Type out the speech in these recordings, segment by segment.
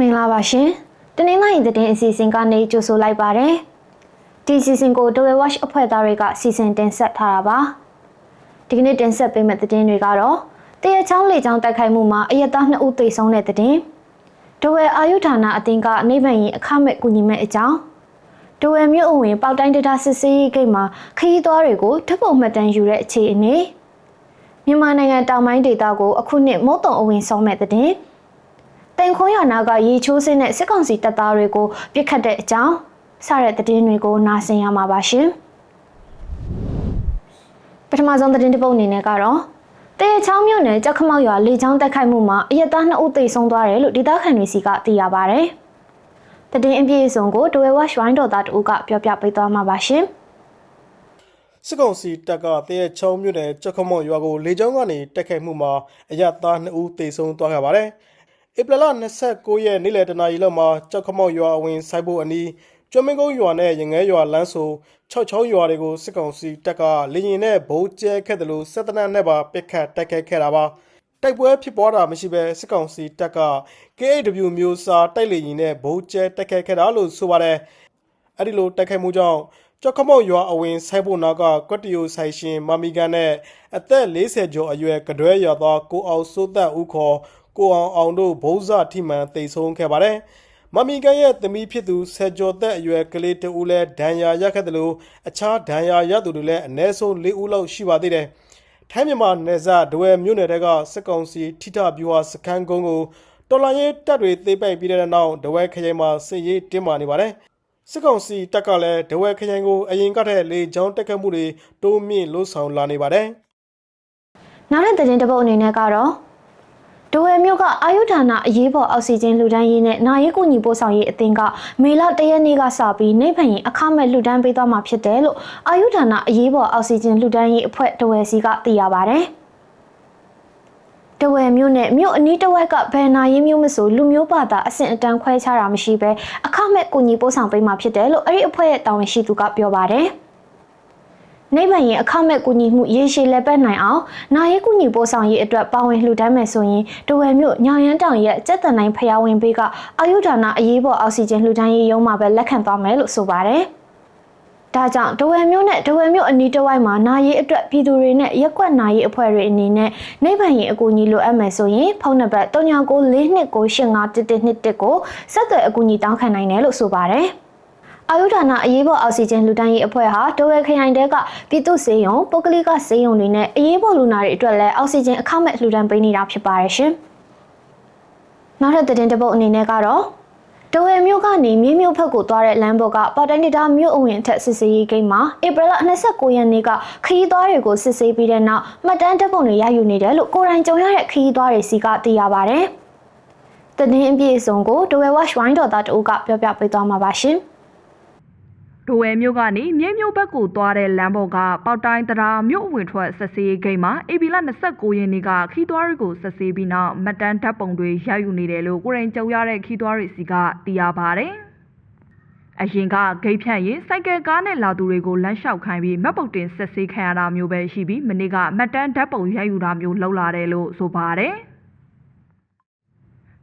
မင်္ဂလာပါရှင်တနင်္လာရီသတင်းအစီအစဉ်ကနေကြိုဆိုလိုက်ပါတယ်ဒီအစီအစဉ်ကို Dwell Watch အဖွဲ့သားတွေကစီစဉ်တင်ဆက်ထားတာပါဒီကနေ့တင်ဆက်ပေးမယ့်သတင်းတွေကတော့တရချောင်းလေချောင်းတိုက်ခိုက်မှုမှာအရက်သား2ဦးသေဆုံးတဲ့သတင်းဒဝဲအာယုဌာနအသင်းကနေဗန်ရင်အခမဲ့ကူညီမဲ့အကြောင်းဒဝဲမြို့အဝင်ပေါက်တိုင်းဒေတာစစ်စေးရေးဂိတ်မှာခရီးသွားတွေကိုဓာတ်ပုံမှတ်တမ်းယူတဲ့အခြေအနေမြန်မာနိုင်ငံတောင်ပိုင်းဒေသကိုအခုနှစ်မုတ်တုံအဝင်ဆောင်မဲ့တဲ့တ င်ခွန်းရနာကရေချိုးစင်းတဲ့စစ်ကောင်စီတပ်သားတွေကိုပြစ်ခတ်တဲ့အကြောင်းစတဲ့သတင်းတွေကိုနားဆင်ရမှာပါရှင်ပထမဆုံးသတင်းတစ်ပုဒ်အနေနဲ့ကတော့တေချောင်းမြို့နယ်ကြောက်ခမောက်ရွာလေချောင်းတက်ခိုက်မှုမှာအရက်သား2ဦးသေဆုံးသွားတယ်လို့ဒေသခံတွေစီကသိရပါဗျ။တည်င်းအပြည့်အစုံကိုဒဝဲဝါရွှိုင်းတော်သားတူကပြောပြပေးသွားမှာပါရှင်။စစ်ကောင်စီတပ်ကတရဲချောင်းမြို့နယ်ကြောက်ခမော့ရွာကိုလေကြောင်းကနေတက်ခိုက်မှုမှာအရသား2ဦးသေဆုံးသွားခဲ့ပါတယ်။ ဧပြီလ29ရက်နေ့လယ်တနာရီလောက်မှာကြောက်ခမော့ရွာအဝင်ဆိုင်ဖို့အနီးကျွမ်းမင်းကုန်းရွာနဲ့ရငဲရွာလမ်းဆို6ချောင်းရွာတွေကိုစစ်ကောင်စီတပ်ကလေရင်နဲ့ဗုံးကျဲခဲ့တယ်လို့စစ်တနက်နဲ့ပါပစ်ခတ်တိုက်ခိုက်ခဲ့တာပါ။တိုက်ပွဲဖြစ်ပွားတာမရှိဘဲစစ်ကောင်စီတပ်က KAW မျိုးစားတိုက်လေရင်နဲ့ဗုံးကျဲတိုက်ခိုက်ခဲ့တာလို့ဆိုပါတယ်။အဲ့ဒီလိုတိုက်ခိုက်မှုကြောင့်ကြောက်ခမောက်ရွာအဝင်ဆိုင်ဖို့နာကကွက်တီယိုဆိုင်ရှင်မမီကန်နဲ့အသက်40ကျော်အရွယ်ကတွဲရွာသားကိုအောင်စိုးသက်ဦးခေါ် ကိုအောင်အောင်တို့ဘုံးစထိမှန်တိတ်ဆုံးခဲ့ပါတယ်။မမီကန်ရဲ့သမီးဖြစ်သူဆယ်ကျော်သက်အရွယ်ကလေးတဦးလည်းဒဏ်ရာရခဲ့တယ်လို့အခြားဒဏ်ရာရသူတွေလည်းအ ਨੇ ဆုံး၄ဦးလောက်ရှိပါသေးတယ်။ထိုင်းမြန်မာနယ်စပ်ဒဝဲမြို့နယ်ကစစ်ကောင်စီထိထပြူဟာစခန်းကုန်းကိုတော်လိုင်းရေးတပ်တွေသိပိတ်ပြီးတဲ့နောက်ဒဝဲခရိုင်မှာစစ်ရေးတင်းမာနေပါတယ်။စစ်ကောင်စီတပ်ကလည်းဒဝဲခရိုင်ကိုအရင်ကထက်လေကြောင်းတက်ခတ်မှုတွေတိုးမြင့်လှုပ်ဆောင်လာနေပါတယ်။နောက်တဲ့သတင်းတစ်ပုဒ်အနေနဲ့ကတော့ ဒိုဝဲမြို့ကအာယုဌာနအရေးပေါ်အောက်ဆီဂျင်လှူဒန်းရေးနဲ့နာရေးကူညီပို့ဆောင်ရေးအသင်းကမေလ၁ရက်နေ့ကစပြီးနေဖန်ရင်အခမဲ့လှူဒန်းပေးသွားမှာဖြစ်တယ်လို့အာယုဌာနအရေးပေါ်အောက်ဆီဂျင်လှူဒန်းရေးအဖွဲ့ဒဝဲစီကသိရပါဗျ။ဒဝဲမြို့နဲ့မြို့အနီးတစ်ဝိုက်ကဘယ်နာရေးမျိုးမဆိုလူမျိုးဘာသာအဆင့်အတန်းခွဲခြားတာမရှိဘဲအခမဲ့ကူညီပို့ဆောင်ပေးမှာဖြစ်တယ်လို့အဲ့ဒီအဖွဲ့ရဲ့တာဝန်ရှိသူကပြောပါတယ်။ နိဗ္ဗာန်ရဲ့အခမဲ့ကူညီမှုရေရှည်လက်ပတ်နိုင်အောင်နာရေးကူညီပို့ဆောင်ရေးအတွက်ပါဝင်လှူဒန်းမယ်ဆိုရင်တဝယ်မြို့ညောင်ရမ်းတောင်ရဲ့စက်တန်တိုင်းဖျားဝင်ဘေးကအာယုဒါနာအရေးပေါ်အောက်ဆီဂျင်လှူဒန်းရေးရုံးမှာပဲလက်ခံသွားမယ်လို့ဆိုပါတယ်။ဒါကြောင့်ဒဝယ်မြို့နဲ့ဒဝယ်မြို့အနီးတစ်ဝိုက်မှာနာရေးအတွက်ပြည်သူတွေနဲ့ရက်ကွက်နာရေးအဖွဲ့တွေအနေနဲ့နိဗ္ဗာန်ရဲ့အကူအညီလိုအပ်မယ်ဆိုရင်ဖုန်းနံပါတ်3994291121ကိုဆက်သွယ်အကူအညီတောင်းခံနိုင်တယ်လို့ဆိုပါတယ်။ အာယုဒါနာအရေးပေါ်အောက်ဆီဂျင်လူတန်းရေးအဖွဲ့ဟာဒိုဝဲခရိုင်တဲကပြည်သူ့စေယုံပုဂ္ဂလိကစေယုံတွေနဲ့အရေးပေါ်လူနာတွေအတွက်လည်းအောက်ဆီဂျင်အခမဲ့လှူဒန်းပေးနေတာဖြစ်ပါတယ်ရှင်။နောက်ထပ်သတင်းတစ်ပုဒ်အနေနဲ့ကတော့ဒိုဝဲမြို့ကနေမြေမြို့ဖက်ကိုသွားတဲ့လမ်းပေါ်ကပေါ်တိုင်းဒေတာမြို့အဝင်အထက်စစ်စေးရေးဂိတ်မှာဧပြီလ29ရက်နေ့ကခရီးသွားတွေကိုစစ်ဆေးပြီးတဲ့နောက်မှတ်တမ်းတပ်ပုံတွေရယူနေတယ်လို့ကိုရိုင်းကြုံရတဲ့ခရီးသွားတွေစီကသိရပါဗျ။သတင်းအပြည့်အစုံကိုဒိုဝဲဝက်ဝိုင်းတော်သားတို့ကပြောပြပေးသွားမှာပါရှင်။ ဒိုဝဲမြို့ကနေမြေမြို့ဘက်ကိုသွားတဲ့လမ်းပေါ်ကပေါတိုင်းတရားမြို့အဝင်ထွက်ဆက်စေးဂိတ်မှာအေဗီလာ29ရက်နေ့ကခီးသွွားတွေကိုဆက်စေးပြီးနောက်မတ်တန်းဓာတ်ပုံတွေရယူနေတယ်လို့ကိုရင်ကြုံရတဲ့ခီးသွွားတွေစီကသိရပါဗျ။အရင်ကဂိတ်ဖြန့်ရင်စိုက်ကယ်ကားနဲ့လာသူတွေကိုလမ်းလျှောက်ခိုင်းပြီးမတ်ပုတ်တင်ဆက်စေးခံရတာမျိုးပဲရှိပြီးမနေ့ကမတ်တန်းဓာတ်ပုံရယူတာမျိုးလှုပ်လာတယ်လို့ဆိုပါတယ်။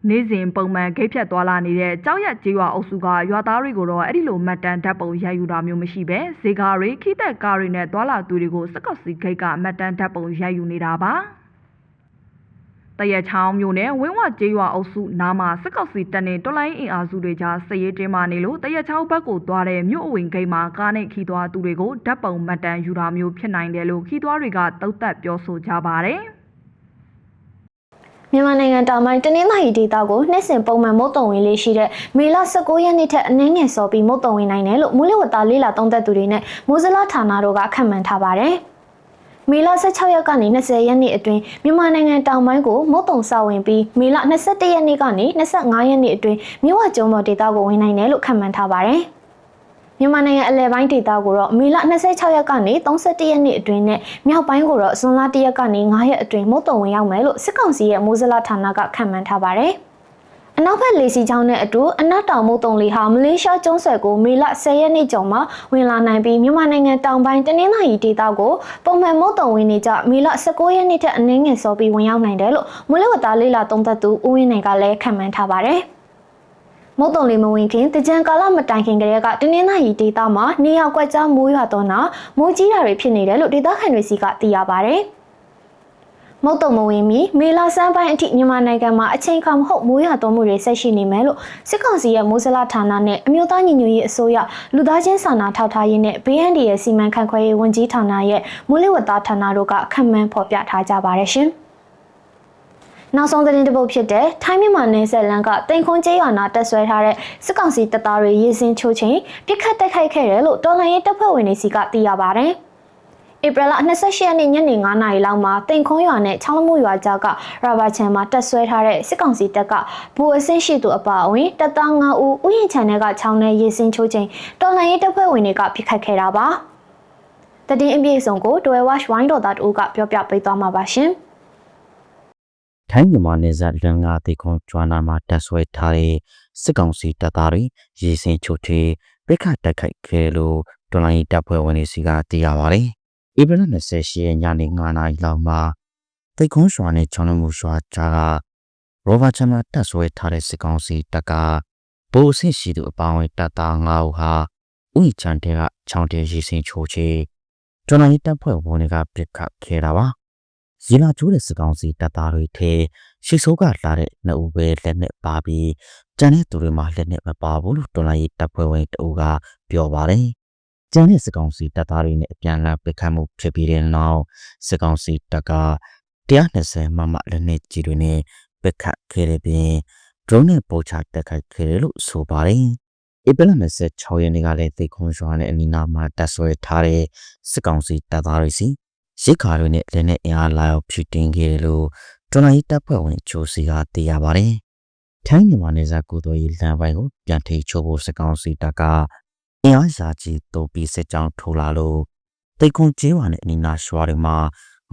နေ့စဉ်ပုံမှန်ဂိတ်ဖြတ်သွားလာနေတဲ့ကြောက်ရက်ကျေးရွာအုပ်စုကရွာသားတွေကိုတော့အဲ့ဒီလိုမှတ်တမ်းဓာတ်ပုံရယူတာမျိုးမရှိပဲဇေကားတွေခိတက်ကားတွေနဲ့သွာလာသူတွေကိုစကော့စီဂိတ်ကမှတ်တမ်းဓာတ်ပုံရယူနေတာပါတရချောင်းမျိုးနဲ့ဝင်းဝကျေးရွာအုပ်စုနားမှာစကောက်စီတပ်နဲ့တော်လိုင်းအင်အားစုတွေကြားစည်ရေးတင်းမာနေလို့တရချောင်းဘက်ကိုသွားတဲ့မြို့အဝင်ဂိတ်မှာကားနဲ့ခီးသွားသူတွေကိုဓာတ်ပုံမှတ်တမ်းယူတာမျိုးဖြစ်နိုင်တယ်လို့ခီးသွားတွေကတုံ့သက်ပြောဆိုကြပါတယ်။ မြန်မာနိုင်ငံတောင်ပိုင်းတနင်္သာရီဒေသကိုနှစ်စဉ်ပုံမှန်မုတ်တုံဝင်လေးရှိတဲ့မေလ19ရက်နေ့ထက်အနည်းငယ်စောပြီးမုတ်တုံဝင်နိုင်တယ်လို့မိုးလေဝသလေးလာသုံးသက်သူတွေနဲ့မိုးစလားဌာနတို့ကခန့်မှန်းထားပါတယ်။မေလ16ရက်ကနေ20ရက်နေ့အတွင်းမြန်မာနိုင်ငံတောင်ပိုင်းကိုမုတ်တုံစဝင်ပြီးမေလ21ရက်နေ့ကနေ25ရက်နေ့အတွင်းမြို့ဝကျုံပေါ်ဒေသကိုဝင်နိုင်တယ်လို့ခန့်မှန်းထားပါတယ်။ မြန်မာနိုင်ငံအလဲပိုင်းဒေသကိုတော့မေလ26ရက်ကနေ31ရက်နေ့အတွင်းနဲ့မြောက်ပိုင်းကိုတော့ဇွန်လ1ရက်ကနေ9ရက်အတွင်းမုတ်တုံဝင်ရောက်မယ်လို့စစ်ကောင်စီရဲ့မိုးစလဌာနကခန့်မှန်းထားပါတယ်။အနောက်ဘက်လေစီချောင်းနဲ့အတူအနက်တောင်မုတ်တုံလေးဟာမလေးရှားကျွန်းဆွယ်ကိုမေလ10ရက်နေ့ကျော်မှာဝင်လာနိုင်ပြီးမြန်မာနိုင်ငံတောင်ပိုင်းတနင်္သာရီဒေသကိုပုံမှန်မုတ်တုံဝင်နေကြမေလ19ရက်နေ့ထက်အနည်းငယ်စောပြီးဝင်ရောက်နိုင်တယ်လို့မိုးလေဝသလေးလာသုံးသပ်သူဦးဝင်းနိုင်ကလည်းခန့်မှန်းထားပါတယ်။ မုတ်တုံလေးမဝင်ခင်တကြံကာလမတိုင်ခင်ကတည်းကတင်းနှင်းသားရီဒေတာမှာနေရောက်ကွက်ကြားမိုးရွာတော့နာမိုးကြီးတာတွေဖြစ်နေတယ်လို့ဒေသခံတွေစီကသိရပါဗျ။မုတ်တုံမဝင်မီမေလာစမ်းပိုင်းအထိမြန်မာနိုင်ငံမှာအချိန်ခါမဟုတ်မိုးရွာသွန်းမှုတွေဆက်ရှိနေမယ်လို့စစ်ကောင်စီရဲ့မိုးစလဌာနနဲ့အမျိုးသားညီညွတ်ရေးအစိုးရလူသားချင်းစာနာထောက်ထားရေးနဲ့ BND ရဲ့စီမံခန့်ခွဲရေးဝန်ကြီးဌာနရဲ့မိုးလေဝသဌာနတို့ကခန့်မှန်းဖော်ပြထားကြပါတယ်ရှင်။ နောက်ဆုံးသတင်းတစ်ပုဒ်ဖြစ်တဲ့ထိုင်းမြန်မာနယ်စပ်လမ်းကတိန်ခွန်ကျေးရွာနာတက်ဆွဲထားတဲ့စစ်ကောင်စီတပ်သားတွေရေစင်ချိုးချင်းပြစ်ခတ်တိုက်ခိုက်ခဲ့တယ်လို့တော်လှန်ရေးတပ်ဖွဲ့ဝင်တွေစီကသိရပါတယ်။ဧပြီလ28ရက်နေ့ညနေ9:00နာရီလောက်မှာတိန်ခွန်ရွာနဲ့ချောင်းလမှုရွာကြားကရာဘာချန်မှာတက်ဆွဲထားတဲ့စစ်ကောင်စီတပ်ကဘူအဆင့်ရှိသူအပါအဝင်တပ်သား9ဦးဥယျာဉ်ချန်ထဲကချောင်းနဲ့ရေစင်ချိုးချင်းတော်လှန်ရေးတပ်ဖွဲ့ဝင်တွေကပြစ်ခတ်ခဲ့တာပါ။တည်င်းအပြည့်အစုံကိုတွယ်ဝါရှ်ဝိုင်းတော်သားတို့ကပြောပြပေးသွားမှာပါရှင်။ ထိုင်းမြန်မာနယ်စပ်လမ်းကတေခွန်ကျွမ်းနာမှာတက်ဆွဲထားတဲ့စစ်ကောင်စီတပ်သားတွေရေစင်ချိုထေပြစ်ခတ်တိုက်ခိုက်ခဲ့လို့ဒေါ်လာရီတပ်ဖွဲ့ဝင်တွေစီကသိရပါတယ်။ဧပြီလ28ရက်ညနေ9:00နာရီလောက်မှာတေခွန်ရွာနဲ့ချောင်းလမှုရွာကြားကရောဘာချမတက်ဆွဲထားတဲ့စစ်ကောင်စီတပ်ကဘိုးအဆင့်ရှိသူအပေါင်းဝင်တပ်သား9ဦးဟာဥယျာဉ်ချန်တဲကချောင်းတဲရေစင်ချိုချေဒေါ်လာရီတပ်ဖွဲ့ဝင်တွေကပြစ်ခတ်ခဲ့တာပါ။ ရေလာကျိုးတဲ့စစ်ကောင်စီတပ်သားတွေထဲရှေ့ဆိုးကလာတဲ့နှစ်ဦးပဲလက်နဲ့ပါပြီးကျန်တဲ့သူတွေမှာလက်နဲ့မပါဘူးလို့တော်လိုင်းရေးတပ်ဖွဲ့ဝင်တအူကပြောပါတယ်။ကျန်တဲ့စစ်ကောင်စီတပ်သားတွေနဲ့အပြန်အလှန်ပစ်ခတ်မှုဖြစ်ပြီးတဲ့နောက်စစ်ကောင်စီတပ်က120မမလက်နဲ့ကြီးတွေနဲ့ပစ်ခတ်ခဲ့တဲ့ပြင် drone နဲ့ပို့ချတက်ခတ်ခဲ့တယ်လို့ဆိုပါတယ်။ဧပြီလ26ရက်နေ့ကလည်းသေခွန်ရွာနဲ့အနီးနားမှာတပ်ဆွဲထားတဲ့စစ်ကောင်စီတပ်သားတွေစီ ရိတ်ခါတွေနဲ့လက်နဲ့အင်အားလာရောက်ဖြစ်တင်ခဲ့တယ်လို့တော်လိုင်းတပ်ဖွဲ့ဝင်ချိုစီကသိရပါတယ်။ထိုင်းမြန်မာနယ်စပ်ကိုတော်ရေးလမ်းပိုင်းကိုပြန်ထိချိုးဖို့စစ်ကောင်စီတပ်ကအင်အားစာကြီးတုံးပြီးစစ်ကြောင်းထိုးလာလို့တိတ်ခွန်ကျေးဝါနဲ့အနီးနားရွာတွေမှာ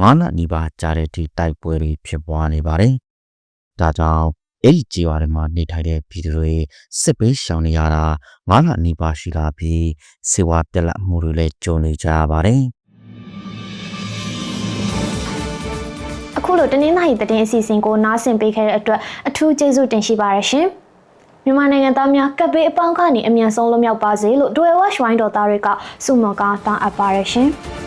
ငါးလနီးပါးကြားတဲ့ဒီတိုက်ပွဲတွေဖြစ်ပွားနေပါတယ်။ဒါကြောင့်အဲ့ဒီကျေးဝါတွေမှာနေထိုင်တဲ့ပြည်သူတွေစစ်ပေးရှောင်နေရတာငါးလနီးပါးရှိလာပြီးစေဝါပြက်လက်မှုတွေလည်းကြုံနေကြရပါတယ်။ လိုတင်းနှင်းသားရီတည်င်းအစီအစဉ်ကိုနားဆင်ပေးခဲ့တဲ့အတွက်အထူးကျေးဇူးတင်ရှိပါရရှင်။မြန်မာနိုင်ငံသားများကပ်ဘေးအပေါင်းကနေအမြန်ဆုံးလွတ်မြောက်ပါစေလို့ဒွယ်ဝက်ရှ်ဝိုင်းတော်သားတွေကဆုမွန်ကောင်းတောင်းအပ်ပါရရှင်။